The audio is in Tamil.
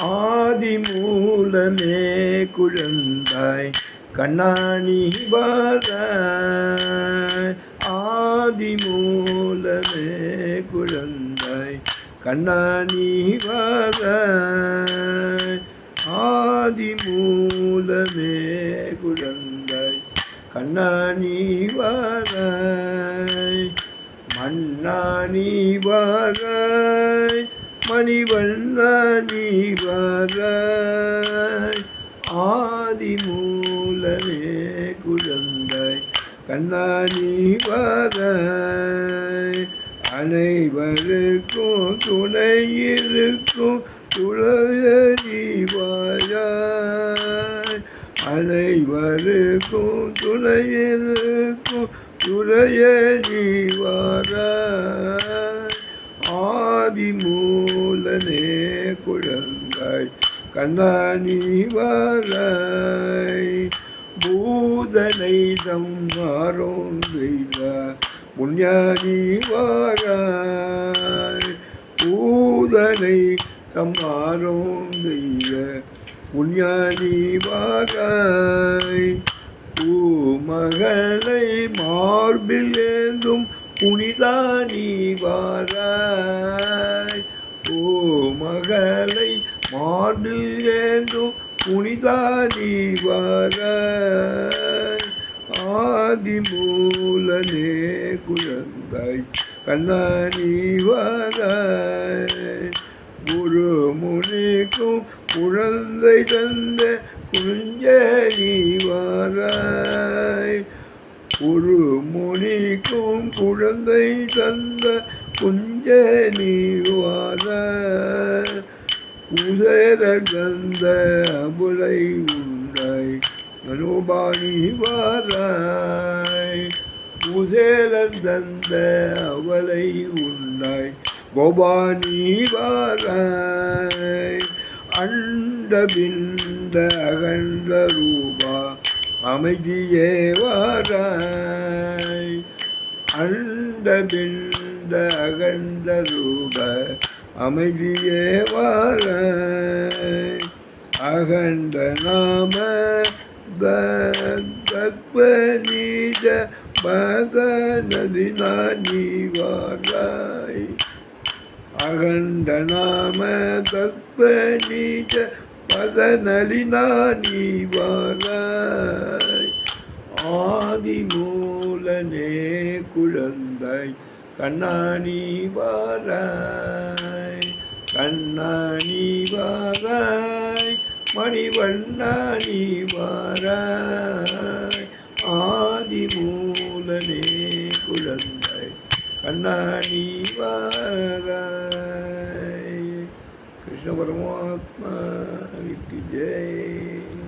ஆதி மூலமே குழந்தாய் கண்ணாணி வர. ஆதி மூலமே குழந்தாய் கண்ணாணி வர. ஆதி மூலமே குழந்தாய் கண்ணாணி வர. மன்னானி வர வல்லி வர ஆதி மூலமே குழந்தாய் கண்ணாணி வர அனைவருக்கும் துணை இருக்கும் துளவி அனைவருக்கும் துணை இருக்கும் ஆதிமூ கண்ணனே குழந்தாய் கண்ணாணி வாராய் பூதனை தம் மாறும் புண்ணியாணி புண்ணியானி வாராய் பூதனை சம்மாறோந்த புண்ணியாணி புண்ணியானி வாராய் பூமகளை மார்பில் ஏந்தும் புனிதா நீ வாராய் மகளை மாடில் ஏந்தும் புனிதாடி வர. ஆதி மூலனே குழந்தாய் கண்ணாணி வர. குரு முனிக்கும் குழந்தை தந்த குஞ்சலி வாராய் ஒரு முனிக்கும் குழந்தை தந்த குஞ்சனி வாராய் உதர கந்த அபுலை உண்டாய் அனுபாணி வாராய். உசேலர் தந்த அவலை உண்டாய் கோபானி வாராய் அண்டபிந்த அகண்ட ரூபா அமைதியே வாராய். அண்டபிந்த அகண்ட ரூபா அமைதியே வாராய். அகண்ட நாம பத்மநீஜ பத நதி நானி வாராய். அகண்ட நாம தத்வநீஜ பத நலினானி வாராய். ஆதி மூலனே குழந்தாய் கண்ணாணி வாராய். கண்ணாணி வாராய். மணிவண்ணாணி வாராய். ஆதி மூலனே குழந்தாய் கண்ணாணி வாராய். கிருஷ்ண பரமாத்மா விட்டு ஜெய்.